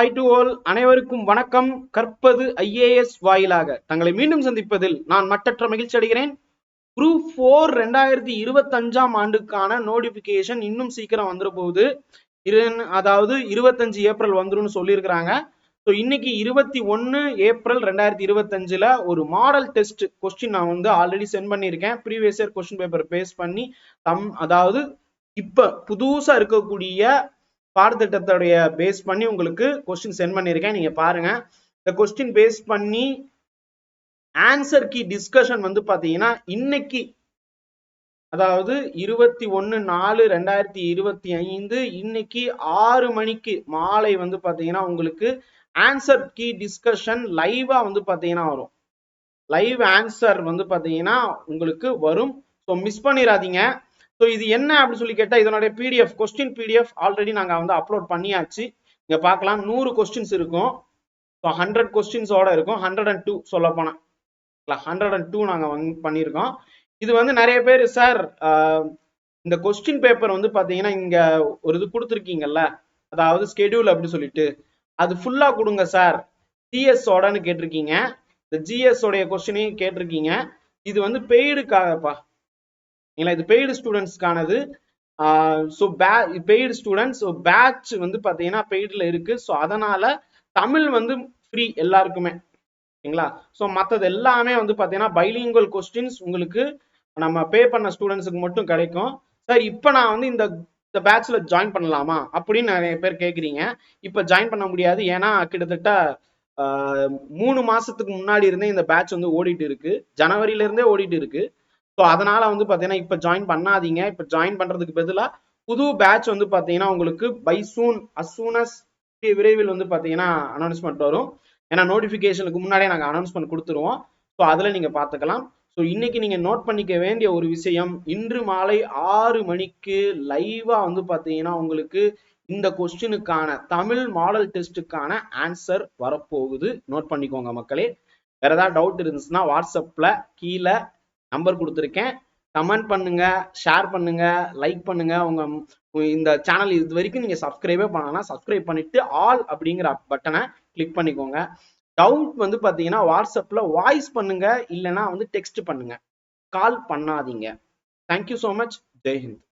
High to all அனைவருக்கும் வணக்கம். கற்பது ஐஏஎஸ் வாயிலாக. தங்களை மீண்டும் சந்திப்பதில் நான் மட்டற்ற மகிழ்ச்சி அடைகிறேன். குரூப் ஃபோர் ரெண்டாயிரத்தி இருபத்தஞ்சாம் ஆண்டுக்கான நோட்டிபிகேஷன் இன்னும் சீக்கிரம் வந்துட போகுது. இரு அதாவது இருபத்தஞ்சு ஏப்ரல் வந்துரும்னு சொல்லியிருக்கிறாங்க. ஸோ இன்னைக்கு இருபத்தி ஒன்று ஏப்ரல் ரெண்டாயிரத்தி இருபத்தஞ்சில் ஒரு மாடல் டெஸ்ட் கொஸ்டின் நான் வந்து ஆல்ரெடி சென்ட் பண்ணியிருக்கேன். Previous year question paper base பண்ணி தம் அதாவது இப்போ புதுசாக இருக்கக்கூடிய பாடத்திட்டத்துடைய பேஸ் பண்ணி உங்களுக்கு கொஸ்டின் சென்ட் பண்ணியிருக்கேன். நீங்க பாருங்க. இந்த கொஸ்டின் பேஸ் பண்ணி ஆன்சர் கீ டிஸ்கஷன் வந்து பாத்தீங்கன்னா இன்னைக்கு அதாவது இருபத்தி ஒன்னு நாலு ரெண்டாயிரத்தி இருபத்தி ஐந்து இன்னைக்கு ஆறு மணிக்கு மாலை வந்து பாத்தீங்கன்னா உங்களுக்கு ஆன்சர் கீ டிஸ்கஷன் லைவா வந்து பாத்தீங்கன்னா வரும். லைவ் ஆன்சர் வந்து பாத்தீங்கன்னா உங்களுக்கு வரும். ஸோ மிஸ் பண்ணிடாதீங்க. ஸோ இது என்ன அப்படின்னு சொல்லி கேட்டால் இதனுடைய பிடிஎஃப் கொஸ்டின் பிடிஎஃப் ஆல்ரெடி நாங்கள் வந்து அப்லோட் பண்ணியாச்சு. இங்கே பார்க்கலாம் நூறு கொஸ்டின்ஸ் இருக்கும். ஸோ ஹண்ட்ரட் கொஸ்டின்ஸோட இருக்கும். ஹண்ட்ரட் அண்ட் டூ சொல்ல போனேன் ஹண்ட்ரட் அண்ட் டூ நாங்கள் வந்து பண்ணியிருக்கோம் இது வந்து நிறைய பேர் சார் இந்த கொஸ்டின் பேப்பர் வந்து பார்த்தீங்கன்னா இங்கே ஒரு இது கொடுத்துருக்கீங்கல்ல? அதாவது ஸ்கெடியூல் அப்படின்னு சொல்லிட்டு. அது ஃபுல்லாக கொடுங்க சார் ஜிஎஸ்ஓடன்னு கேட்டிருக்கீங்க. இந்த ஜிஎஸ் உடைய கொஸ்டினையும் கேட்டிருக்கீங்க. இது வந்து பெய்டுக்காகப்பா இல்லைங்களா இது paid ஸ்டூடெண்ட்ஸ்க்கானது so pay paid students so batch வந்து பார்த்தீங்கன்னா பெய்டில் இருக்கு. ஸோ அதனால தமிழ் வந்து ஃப்ரீ எல்லாருக்குமே. ஓகேங்களா ஸோ மற்றது எல்லாமே வந்து பார்த்தீங்கன்னா பைலிங்குவல் கொஸ்டின்ஸ் உங்களுக்கு நம்ம பே பண்ண ஸ்டூடெண்ட்ஸுக்கு மட்டும் கிடைக்கும். சார் இப்போ நான் வந்து இந்த இந்த பேட்ச்சில் ஜாயின் பண்ணலாமா? அப்படின்னு நிறைய பேர் கேட்குறீங்க இப்போ ஜாயின் பண்ண முடியாது. ஏன்னா கிட்டத்தட்ட மூணு மாசத்துக்கு முன்னாடி இருந்தே இந்த பேட்ச் வந்து ஓடிட்டு இருக்கு. ஜனவரியில இருந்தே ஓடிட்டு இருக்கு. ஸோ அதனால வந்து பார்த்தீங்கன்னா இப்போ ஜாயின் பண்ணாதீங்க. இப்போ ஜாயின் பண்ணுறதுக்கு பதிலாக புது பேட்ச் வந்து பார்த்தீங்கன்னா உங்களுக்கு பை சூன் அசூனஸ் விரைவில் வந்து பார்த்தீங்கன்னா அனௌன்ஸ்மெண்ட் வரும். ஏன்னா நோட்டிஃபிகேஷனுக்கு முன்னாடியே நாங்கள் அனௌன்ஸ்மெண்ட் கொடுத்துருவோம். ஸோ அதில் நீங்கள் பார்த்துக்கலாம் ஸோ இன்னைக்கு நீங்கள் நோட் பண்ணிக்க வேண்டிய ஒரு விஷயம் இன்று மாலை ஆறு மணிக்கு லைவாக வந்து பார்த்தீங்கன்னா உங்களுக்கு இந்த கொஸ்டினுக்கான தமிழ் மாடல் டெஸ்ட்டுக்கான ஆன்சர் வரப்போகுது. நோட் பண்ணிக்கோங்க மக்களே. வேற ஏதாவது டவுட் இருந்துச்சுன்னா வாட்ஸ்அப்பில் கீழே நம்பர் கொடுத்துருக்கேன். கமெண்ட் பண்ணுங்க ஷேர் பண்ணுங்க லைக் பண்ணுங்க. உங்க இந்த சேனல் இது வரைக்கும் நீங்க சப்ஸ்கிரைபே பண்ணலாம் சப்ஸ்கிரைப் பண்ணிட்டு ஆல் அப்படிங்கிற பட்டனை கிளிக் பண்ணிக்கோங்க. டவுட் வந்து பாத்தீங்கன்னா வாட்ஸ்அப்ல வாய்ஸ் பண்ணுங்க இல்லைன்னா வந்து டெக்ஸ்ட் பண்ணுங்க. கால் பண்ணாதீங்க. தேங்க்யூ ஸோ மச் ஜெய்ஹிந்த்